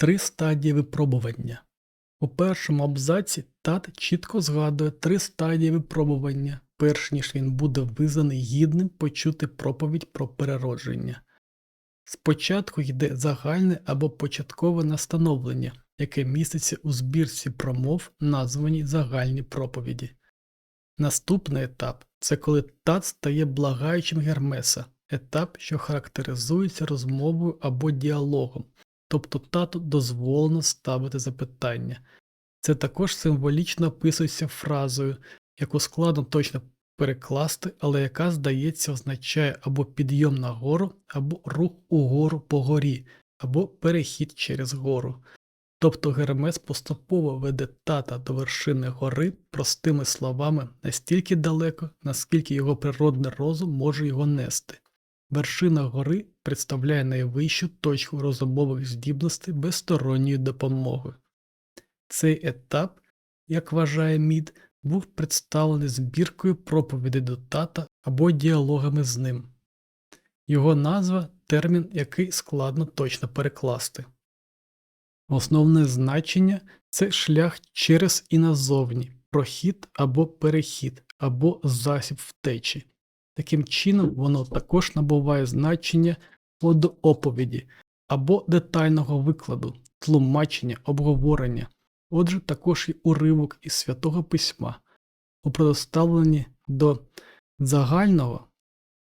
Три стадії випробування. У першому абзаці тат чітко згадує три стадії випробування, перш ніж він буде визнаний гідним почути проповідь про переродження. Спочатку йде загальне або початкове настановлення, яке міститься у збірці промов, названій загальні проповіді. Наступний етап це коли тат стає благаючим Гермеса, етап, що характеризується розмовою або діалогом, тобто тату дозволено ставити запитання. Це також символічно описується фразою, яку складно точно перекласти, але яка, здається, означає або підйом на гору, або рух угору по горі, або перехід через гору. Тобто Гермес поступово веде тата до вершини гори простими словами настільки далеко, наскільки його природний розум може його нести. Вершина гори представляє найвищу точку розумових здібностей без сторонньої допомоги. Цей етап, як вважає Мід, був представлений збіркою проповідей до тата або діалогами з ним. Його назва термін, який складно точно перекласти. Основне значення це шлях через і назовні, прохід або перехід, або засіб втечі. Таким чином, воно також набуває значення водооповіді або детального викладу, тлумачення, обговорення. Отже, також і уривок із святого письма. У предоставленні до загального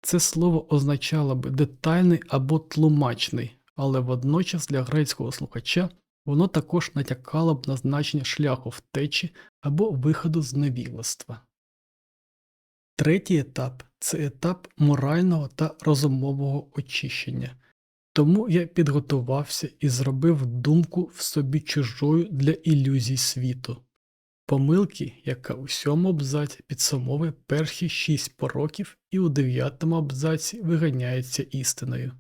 це слово означало би детальний або тлумачний, але водночас для грецького слухача воно також натякало б на значення шляху втечі або виходу з невігластва. Третій етап це етап морального та розумового очищення. Тому я підготувався і зробив думку в собі чужою для ілюзій світу. Помилки, яка у сьомому абзаці підсумовує перші шість пороків і у дев'ятому абзаці виганяється істиною.